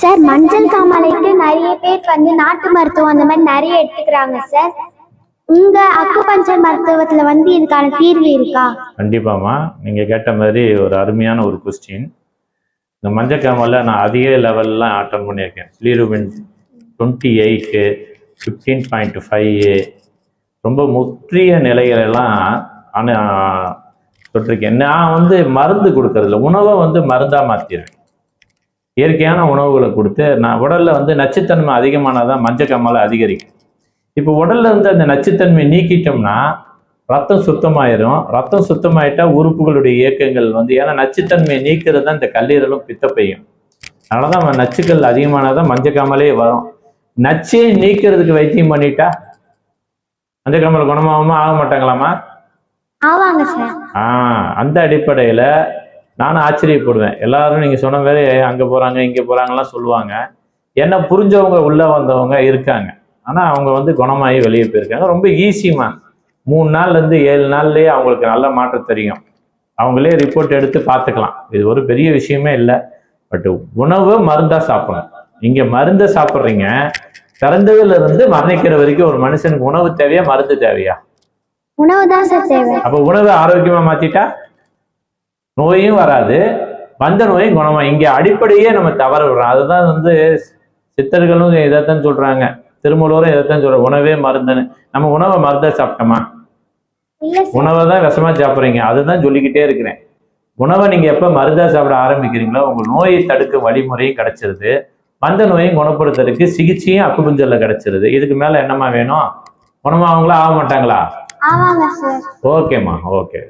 Sir மஞ்சள் காமாலைக்கு நிறைய பேர் வந்து நாட்டு மருத்துவம் அந்த மாதிரி நிறைய எடுத்துக்கிறாங்க சார். உங்க அக்குபஞ்சர் மருத்துவத்துல வந்து இதுக்கான தீர்வு இருக்கா? கண்டிப்பாம்மா. நீங்கள் கேட்ட மாதிரி ஒரு அருமையான ஒரு கொஸ்டின் இந்த மஞ்சள் காமால நான் அதிக லெவல்லாம் அட்டன் பண்ணியிருக்கேன். Bilirubin twenty eight fifteen point five ரொம்ப முற்றிய நிலைகளெல்லாம் அனு தொட்டிருக்கேன். நான் வந்து மருந்து கொடுக்கறதில்ல. உணவை வந்து மருந்தாக மாற்றிடுவேன் இயற்கையான உணவுகளை கொடுத்து நான் உடலில் வந்து நச்சுத்தன்மை அதிகமானாதான் மஞ்சக்காமலை அதிகரிக்கும். இப்போ உடல்ல இருந்து அந்த நச்சுத்தன்மை நீக்கிட்டோம்னா ரத்தம் சுத்தமாயிரும். ரத்தம் சுத்தமாயிட்டா உறுப்புகளுடைய இயக்கங்கள் வந்து ஏன்னா நச்சுத்தன்மையை நீக்கிறது தான் இந்த கல்லீரலும் பித்தப்பையும். அதனால தான் நச்சுக்கள் அதிகமானதான் மஞ்சக்காமலே வரும். நச்சையை நீக்கிறதுக்கு வைத்தியம் பண்ணிட்டா மஞ்சக்காமல் குணமாகுமா ஆக மாட்டாங்களாமா ஆவாங்க சார். ஆ அந்த அடிப்படையில் நானும் ஆச்சரியப்படுவேன். எல்லாரும் நீங்கள் சொன்ன மாதிரி அங்கே போகிறாங்க இங்கே போகிறாங்கலாம் சொல்லுவாங்க. என்ன புரிஞ்சவங்க உள்ளே வந்தவங்க இருக்காங்க. ஆனால் அவங்க வந்து குணமாகி வெளியே போயிருக்காங்க. ரொம்ப ஈஸிமா மூணு நாள்லேருந்து ஏழு நாள்லேயே அவங்களுக்கு நல்ல மாற்றம் தெரியும். அவங்களே ரிப்போர்ட் எடுத்து பார்த்துக்கலாம். இது ஒரு பெரிய விஷயமே இல்லை. பட் உணவு மருந்தாக சாப்பிடணும். இங்கே மருந்தை சாப்பிட்றீங்க பிறந்ததுல இருந்து மரணிக்கிற வரைக்கும் ஒரு மனுஷனுக்கு உணவு தேவையா மருந்து தேவையா? உணவு தான் சார் தேவை. அப்ப உணவை ஆரோக்கியமா மாத்திட்டா? நோயும் வராது. வந்த நோயும் குணமா. இங்க அடிப்படையே நம்ம தவற விடுறோம். அதுதான் வந்து சித்தர்களும் இதைத்தான் சொல்றாங்க. திருமூலரும் இதைத்தான் சொல்ற உணவே மருந்துன்னு. நம்ம உணவை மருந்தா சாப்பிட்டோமா? உணவை தான் விஷமா சாப்பிட்றீங்க. அதுதான் சொல்லிக்கிட்டே இருக்கிறேன். உணவை நீங்க எப்ப மருந்தா சாப்பிட ஆரம்பிக்கிறீங்களோ உங்க நோயை தடுக்க வழிமுறையும் கிடைச்சிருது. வந்த நோயும் குணப்படுத்துறதுக்கு சிகிச்சையும் அக்குபஞ்சர்ல கிடைச்சிருது. இதுக்கு மேல என்னம்மா வேணும்? குணமாவங்களா? ஆக மாட்டாங்களா ஓகேம்மா. ஓகே.